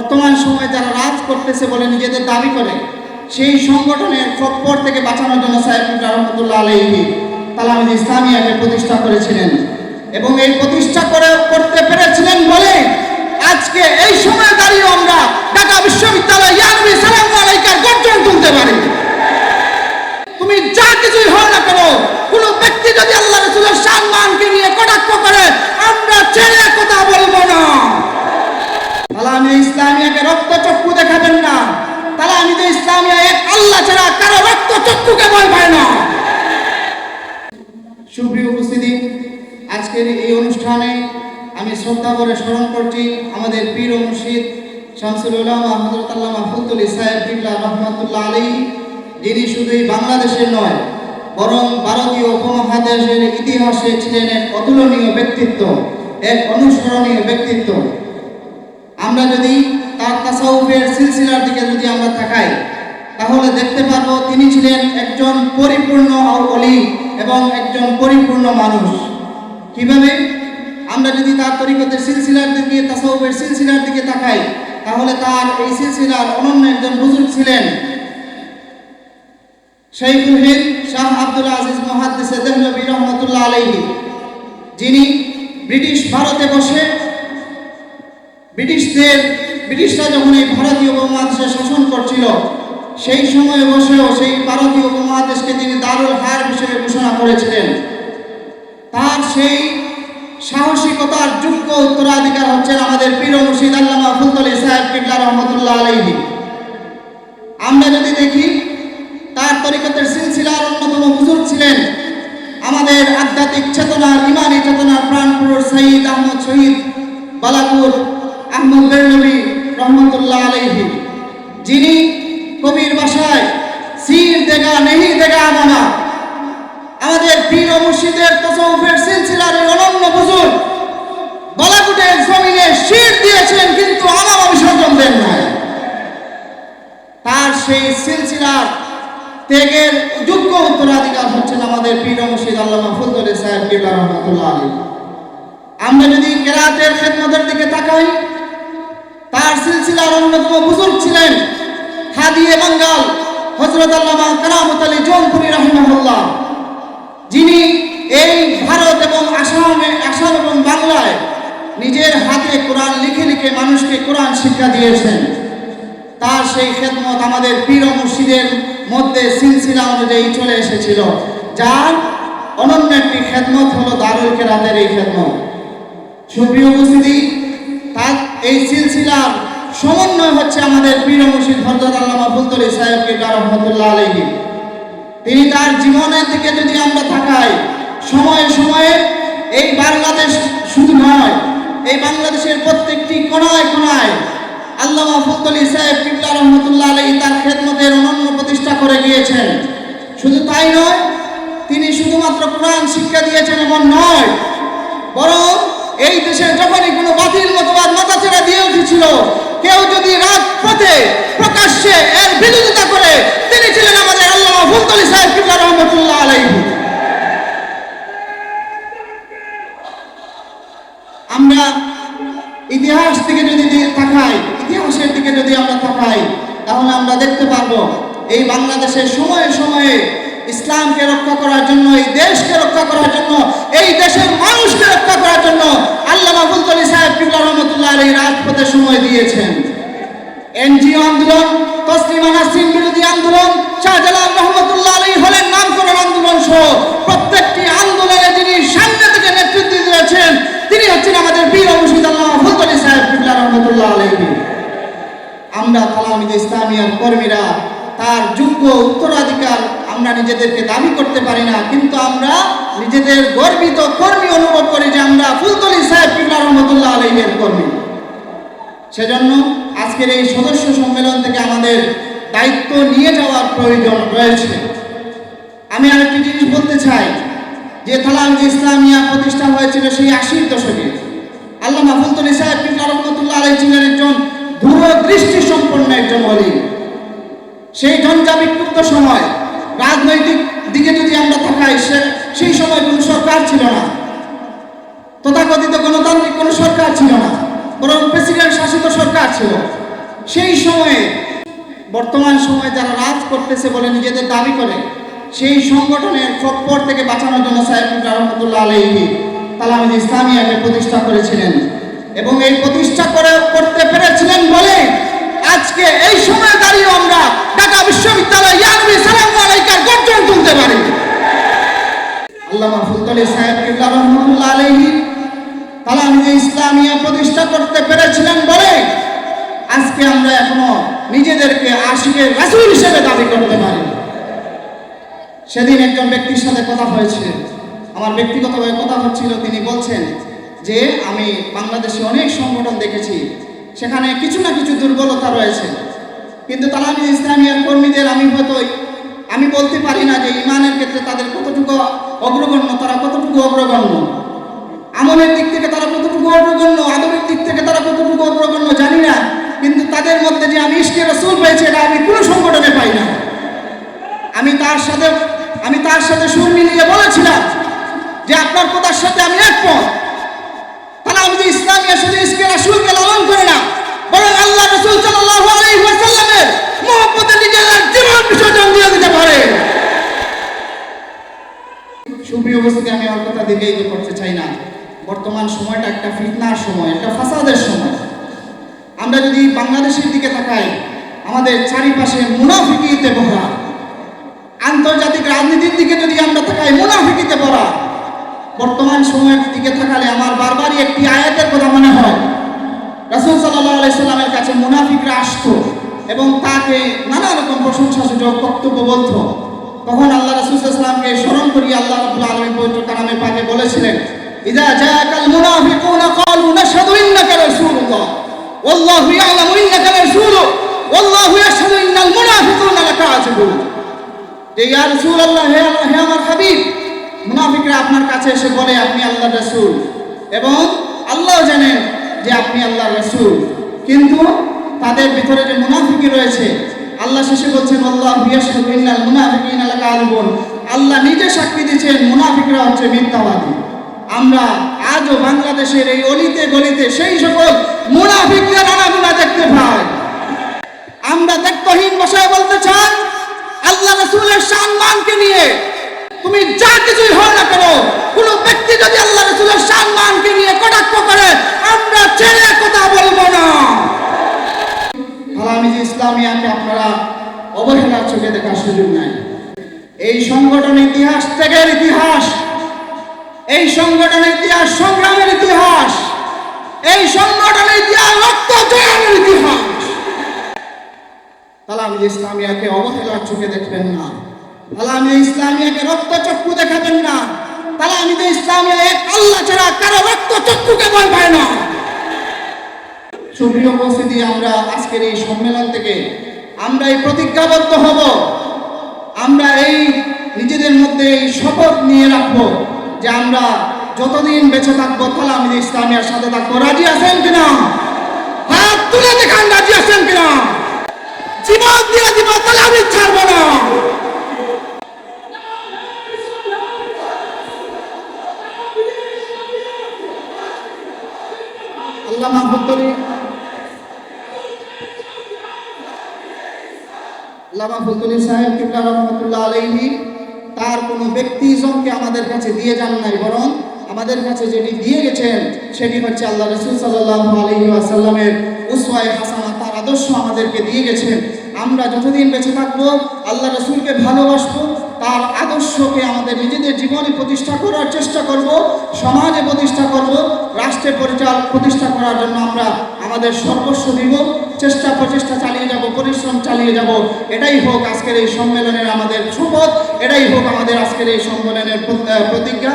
বর্তমান সময়ে যারা রাজ করতেছে বলে নিজেদের দাবি করে, সেই সংগঠনের খপ্পর থেকে বাঁচানোর জন্য সাহেব রহমতুল্লাহ আলহী তালামিদ ইসলামিয়াকে প্রতিষ্ঠা করেছিলেন। এবং এই প্রতিষ্ঠা করে, করতে পেরেছিলেন বলে আজকে এই সময় দাঁড়িয়ে আমরা ঢাকা বিশ্ববিদ্যালয় গর্জন তুলতে পারি। তুমি যা কিছুই হও না কেন, কোন ব্যক্তি যদি আল্লাহ রসুলের সম্মানকে নিয়ে কটাক্ষ করে, আমরা ছেড়ে কথা বলব না। তালামি ইসলামিয়াকে রক্ত চক্ষু দেখাবেন না। তালামি ইসলামিয়া এক আল্লাহ ছাড়া কারও রক্ত চক্ষুকে ভয় পায় না। সুপ্রিয় উপস্থিতি, আজকের এই অনুষ্ঠানে আমি শ্রদ্ধা করে স্মরণ করছি আমাদের পীর মুর্শিদ শামসুল উলামা হজরত আল্লাহ মাহফুদ্দুল ইসাহেব বিল্লাহ রহমতুল্লাহ আলী যিনি শুধুই বাংলাদেশের নয়, বরং ভারতীয় উপমহাদেশের ইতিহাসে ছিলেন এক অতুলনীয় ব্যক্তিত্ব, এক অনুসরণীয় ব্যক্তিত্ব। আমরা যদি তার তাসাউফের সিলসিলার দিকে যদি আমরা তাকাই, তাহলে দেখতে পারব তিনি ছিলেন একজন পরিপূর্ণ অলি এবং একজন পরিপূর্ণ মানুষ। কীভাবে? আমরা যদি তার তরিকতের সিলসিলার দিকে, তাসাউফের সিলসিলার দিকে তাকাই, তাহলে তার এই সিলসিলার অনন্য একজন বুজুর্গ ছিলেন। শৈখুল হিন্দ শাহ আব্দুল আজিজ মহাদ্দেসে দেহলবী রহমতুল্লাহ আলাইহি। যিনি ব্রিটিশ ভারতে বসে ব্রিটিশদের, ব্রিটিশরা যখন এই ভারতীয় উপমহাদেশে শাসন করছিল, সেই সময়ে বসেও সেই ভারতীয় উপমহাদেশকে তিনি দারুল হার হিসেবে ঘোষণা করেছিলেন। তার সেই সাহসিকতার যোগ্য উত্তরাধিকার হচ্ছেন আমাদের পীর মুর্শিদ আল্লামা ফুলতলি সাহেব কিবলা রহমতুল্লাহ আলাইহি। আমরা যদি দেখি, তার তরিকতের সিলসিলার অন্যতম বুজুর্গ ছিলেন আমাদের আধ্যাত্মিক চেতনার, ইমানি চেতনার প্রাণপুরুষ সঈদ আহমদ শহীদ বালাপুর আহমদ বেরনবী রহমতুল্লাহ আলাইহি, যিনি কবির ভাষায় সির দেগা, নেহি দেগা আমানা আমাদের পীর ও মুর্শিদের তসৌফের সিলসিলার অনন্য বুজুর্গ বালাকুটের জমিনে শির দিয়েছেন, কিন্তু আমামা বিসর্জন দেন নাই। তার সেই সিলসিলার ত্যাগের যোগ্য উত্তরাধিকার হচ্ছেন আমাদের পীর মুর্শিদ আল্লামা ফুলতলি সাহেব কিবলা রহমতুল্লাহ আলী আমরা যদি কেরাতের খেদমতের দিকে তাকাই তার সিলসিলার অন্যতম বুজুর্গ ছিলেন হাদিয়ে বাঙ্গাল হজরত আল্লামা কারামত আলী জৌনপুরি রহমাহুল্লাহ। যিনি এই ভারত এবং আসামে, আসাম এবং বাংলায় নিজের হাতে কোরআন লিখে লিখে মানুষকে কোরআন শিক্ষা দিয়েছেন। তার সেই খেদমত আমাদের পীর মুর্শিদের মধ্যে সিলসিলা অনুযায়ী চলে এসেছিল। যার অনন্য একটি খেদমত হলো দারুল কেরাতের এই খেদমত। সুপ্রিয় উপস্থিতি, তার এই সিলসিলার সমন্বয় হচ্ছে আমাদের পীর ও মুর্শিদ হজরত আল্লামা ফুলতলি সাহেব কিবলা রহমতুল্লাহ আলহী তিনি তার জীবনের দিকে যদি আমরা তাকাই, সময়ে সময়ে এই বাংলাদেশ শুধু নয়, এই বাংলাদেশের প্রত্যেকটি কোনায় কোনায় আল্লামা ফুলতলি সাহেব কিবলা রহমতুল্লাহ আলহী তার খেদমতের অনন্য প্রতিষ্ঠা করে গিয়েছেন। শুধু তাই নয়, তিনি শুধুমাত্র কোরআন শিক্ষা দিয়েছেন এমন নয়, বরং এই দেশে যখনই কোনো বাতিল মতবাদ মাথা ছেড়া দিয়ে উঠেছিল, কেউ যদি রাজপথে প্রকাশ্যে এর বিরোধিতা করে, তিনি ছিলেন আমাদের আল্লাহ ফুলতলি সাহেব কিবলা রহমতুল্লাহ আমরা ইতিহাস থেকে যদি তাকাই, ইতিহাসের দিকে যদি আমরা তাকাই, তাহলে আমরা দেখতে পারব, এই বাংলাদেশের সময়ে সময়ে ইসলামকে রক্ষা করার জন্য, এই দেশকে রক্ষা করার জন্য, এই দেশের মানুষকে রক্ষা করার জন্য আল্লাহ আবুল সাহেব কিবলা রহমতুল্লাহ এই রাজপথে সময় দিয়েছেন। এনজিও আন্দোলন, তসলিমা নাসরিন বিরোধী আন্দোলন, শাহজালাল রহমতুল্লাহ আলী হলেন নামকরণ আন্দোলন সহ প্রত্যেকটি আন্দোলনে যিনি সামনে থেকে নেতৃত্ব দিয়েছেন, তিনি হচ্ছেন আমাদের বীর মুর্শিদ আল্লাহ ফুলতলি সাহেব কিবলা রহমতুল্লাহ আলাইহি। আমরা তালামিদ ইসলামিয়ার কর্মীরা, তার যোগ্য উত্তরাধিকার আমরা নিজেদেরকে দাবি করতে পারি না, কিন্তু আমরা নিজেদের গর্বিত কর্মী অনুভব করি যে আমরা ফুলতলি সাহেব কিবলা রহমতুল্লাহ আলহের কর্মী। সেজন্য আজকের এই সদস্য সম্মেলন থেকে আমাদের দায়িত্ব নিয়ে যাওয়ার প্রয়োজন রয়েছে। আমি আরেকটি জিনিস বলতে চাই, যে তালাম ইসলামিয়া প্রতিষ্ঠা হয়েছিল সেই আশির দশকে আল্লাহ মাহফুল সাহেব কিবলা রহমতুল্লাহ আলাই ছিলেন একজন দূরদৃষ্টি সম্পন্ন একজন অলি সেই ঝঞ্ঝা বিক্ষুব্ধ সময় রাজনৈতিক দিকে যদি আমরা তাকাই, সে- সেই সময় কোনো সরকার ছিল না। তথাকথিত গণতান্ত্রিক কোনো সরকার ছিল না, বরং প্রেসিডেন্ট শাসিত সরকার ছিল। সেই সময়ে, বর্তমান সময়ে যারা রাজ করতেছে বলে নিজেদের দাবি করে, সেই সংগঠনের খপ্পর থেকে বাঁচানোর জন্য সাহেব রহমতুল্লাহ আলহী তালামিদ ইসলামিয়াকে প্রতিষ্ঠা করেছিলেন এবং এই প্রতিষ্ঠা করে করতে পেরেছিলেন বলে আজকে এই সময় দাঁড়িয়ে আমরা ঢাকা বিশ্ববিদ্যালয় ইয়ানবি সালাম আলাইকার গর্জন তুলতে পারি আল্লামা সাহেব কিবলা রহমতুল্লাহ আলহী তালামিদ ইসলামিয়া প্রতিষ্ঠা করতে পেরেছিলেন বলে আজকে আমরা এখনও নিজেদেরকে আশিকের রাসূল হিসেবে দাবি করতে পারি। সেদিন একজন ব্যক্তির সাথে কথা হয়েছে। আমার ব্যক্তিগতভাবে কথা হচ্ছিল, তিনি বলছেন যে, আমি বাংলাদেশে অনেক সংগঠন দেখেছি, সেখানে কিছু না কিছু দুর্বলতা রয়েছে। কিন্তু তালামি ইসলামিয়ার কর্মীদের আমি হয়তো, আমি বলতে পারি না যে ইমানের ক্ষেত্রে তাদের কতটুকু অগ্রগণ্য তারা কতটুকু অগ্রগণ্য? আমলের দিক থেকে তারা কতটুকু অগ্রগণ্য? আদবের দিক থেকে তারা কতটুকু অগ্রগণ্য জানি না। কিন্তু তাদের মধ্যে যে আমি ইশকে রসুল পেয়েছি, এটা আমি কোনো সংগঠনে পাই না। আমি তার সাথে, আমি তার সাথে সুর মিলিয়ে বলেছিলাম যে আপনার কথার সাথে আমি একমত। তাহলে আমি যে ইসলামিয়া শুধু ইসকে রাসূলকে লালন করে না, বরং আল্লাহ রাসূল সাল্লাল্লাহু আলাইহি ওয়াসাল্লামের নিজের জীবন বিসর্জন দিয়ে দিতে পারে। সুপ্রিয় উপস্থিতি, আমি আমার কথা দিকেই তো করতে চাই না। বর্তমান সময়টা একটা ফিতনার সময়, একটা ফাসাদের সময়। আমরা যদি বাংলাদেশের দিকে তাকাই, আমাদের চারিপাশে মুনাফিকিতে ভরা আন্তর্জাতিক রাজনীতির দিকে যদি আমরা তাকাই মুনাফিকিতে ভরা বর্তমান সময়ের দিকে থাকালে আমার বারবারই একটি আয়াতের কথা মনে হয়। রাসূল সাল্লাল্লাহু আলাইহি সাল্লামের কাছে মুনাফিকরা আসতো এবং তাকে নানা রকম প্রশংসা সূচক বক্তব্য বলতো। তখন আল্লাহ রাসূল সাল্লামকে স্মরণ করিয়ে আল্লাহ রাব্বুল আলামিন পবিত্র কালামে পাকে বলেছিলেন ইযা জাআকাল মুনাফিকুনা ক্বালু নাশহাদু ইন্নাকা রাসূলুল্লাহ, ওয়াল্লাহু ইয়ালামু ইন্নাকা রাসূলু ওয়াল্লাহু ইয়াশহাদু ইন্নাল মুনাফিকুনা লাকাযিবুন যে, ইয়া রাসূলুল্লাহ, হে আল্লাহ, হে আমার হাবিব, মুনাফিকরা আপনার কাছে এসে বলে, আপনি আল্লাহর রাসূল। এবং আল্লাহ জানেন যে, আপনি আল্লাহর রাসূল। কিন্তু তাদের ভিতরে যে মুনাফিকি রয়েছে আল্লাহ শেষে বলছেন, আল্লাহ ইন্নাল মুনাফিকিনা লাকাযিবুন আল্লাহ নিজে সাক্ষী দিয়েছেন, মুনাফিকরা হচ্ছে মিথ্যাবাদী। আমরা আজও বাংলাদেশের এই অলিতে গলিতে সেই সকল মুনাফিকদের আনাগোনা দেখতে পাই। আমরা দেখতহীন বসায় বলতে চাই, আল্লাহ রসুলের সম্মানকে নিয়ে। তুমি যা কিছুই হও না কেন, কোন ব্যক্তি যদি আল্লাহ রসুলের সম্মানকে নিয়ে কটাক্ষ করে, আমরা ছেড়ে কথা বলব না। আলামিজ ইসলামিয়াকে আপনারা অবহেলার চোখে দেখার সুযোগ নাই। এই সংগঠন ইতিহাস ত্যাগের ইতিহাস, এই সংগঠনের ইতিহাস সংগ্রামের ইতিহাস, এই সংগঠনের ইতিহাস রক্ত জয়ের ইতিহাস। তালামিদ ইসলামিয়াকে অবহেলার চোখে দেখবেন না। তালামিদ ইসলামিয়াকে রক্ত চক্ষু দেখাবেন না। তালামিদ ইসলামিয়া এক আল্লাহ ছাড়া কারও রক্ত চক্ষুকে ভয় পায় না। সুপ্রিয় উপস্থিতি, আমরা আজকের এই সম্মেলন থেকে আমরা এই প্রতিজ্ঞাবদ্ধ হব। আমরা এই নিজেদের মধ্যে এই শপথ নিয়ে রাখব যে আমরা যতদিন বেঁচে থাকব তাহলে আমি ইসলামিয়ার সাথে থাকব। রাজি আছেন কিনা? হাত তুলে দেখান, রাজি আছেন আল্লামা ফজলুল সাহেব কিবলা রহমতুল্লাহ আলাইহি, তার কোনো ব্যক্তি ব্যক্তিজনকে আমাদের কাছে দিয়ে যান নাই, বরং আমাদের কাছে যেটি দিয়ে গেছেন, সেটি হচ্ছে আল্লাহ রসুল সাল্লাহ আলহি আসাল্লামের উসওয়ায়ে হাসানা, তার আদর্শ আমাদেরকে দিয়ে গেছেন। আমরা যতদিন বেঁচে থাকব, আল্লাহ রসুলকে ভালোবাসবো, তার আদর্শকে আমাদের নিজেদের জীবনে প্রতিষ্ঠা করার চেষ্টা করব, সমাজে প্রতিষ্ঠা করব রাষ্ট্রে পরিচাল প্রতিষ্ঠা করার জন্য আমরা আমাদের সর্বস্ব দিব চেষ্টা প্রচেষ্টা চালিয়ে যাব, পরিশ্রম চালিয়ে যাব। এটাই হোক আজকের এই সম্মেলনের আমাদের সুপথ, এটাই হোক আমাদের আজকের এই সম্মেলনের প্রতিজ্ঞা।